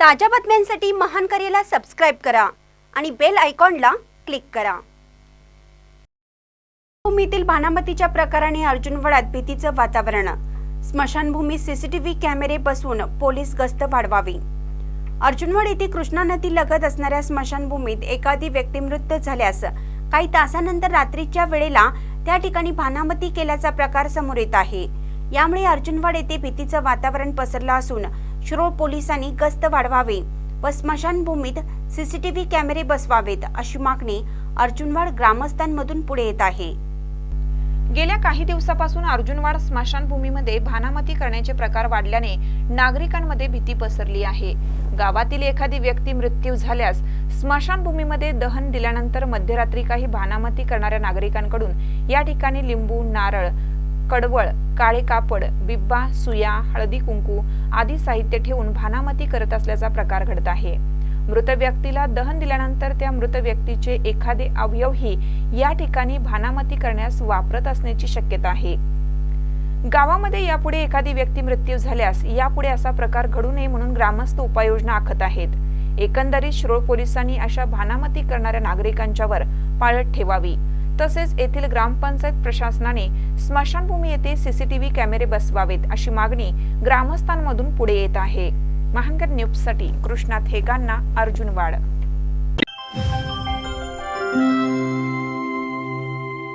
ताज्या बातम्यांसाठी महान करेला सबस्क्राईब करा आणि बेल आयकॉनला क्लिक करा. भूमीतील भानामतीच्या प्रकाराने अर्जुनवाडात भीतीचं वातावरण. स्मशानभूमीत सीसीटीव्ही कॅमेरे बसवून पोलीस गस्त वाढवावी. अर्जुनवड येथे कृष्णा नदी लगत असणाऱ्या स्मशानभूमीत एखादी व्यक्ती मृत झाल्यास काही तासानंतर रात्रीच्या वेळेला त्या ठिकाणी भानामती केल्याचा प्रकार समोर येत आहे. यामुळे अर्जुनवाड येथे भीतीचं वातावरण पसरलं असून शिरोळ पोलिसांनी गस्त वाढवावी व स्मशानभूमीत सीसीटीव्ही कॅमेरे बसवावेत अशी मागणी अर्जुनवाड ग्रामस्थांमधून पुढे येत आहे. गेल्या काही दिवसापासून अर्जुनवाड स्मशानभूमीमध्ये भानामती करण्याचे प्रकार वाढल्याने नागरिकांमध्ये भीती पसरली आहे. गावातील एखादी व्यक्ती मृत्यू झाल्यास स्मशानभूमीमध्ये दहन दिल्यानंतर मध्यरात्री काही भानामती करणाऱ्या नागरिकांकडून या ठिकाणी लिंबू नारळ कडवळ काळे कापड बिब्बा सुया हळदी कुंकू आदी साहित्य ठेवून भानामती करत असल्याचा प्रकार घडत आहे. मृत व्यक्तीला दहन दिल्यानंतर त्या मृत व्यक्तीचे एखादे अवयवही या ठिकाणी भानामती करण्यास वापरत असण्याची शक्यता आहे. गावामध्ये यापुढे एखादी व्यक्ती मृत्यू झाल्यास यापुढे असा प्रकार घडू नये म्हणून ग्रामस्थ उपाययोजना आखत आहेत. एकंदरीत शिरोळ पोलिसांनी अशा भानामती करणाऱ्या नागरिकांच्यावर पाळत ठेवावी. तसेच येथील ग्रामपंचायत प्रशासनाने स्मशानभूमी येथे सीसीटीव्ही कॅमेरे बसवावेत अशी मागणी ग्रामस्थांमधून पुढे येत आहे. महानगर न्यूजसाठी कृष्णा थेगांना अर्जुनवाड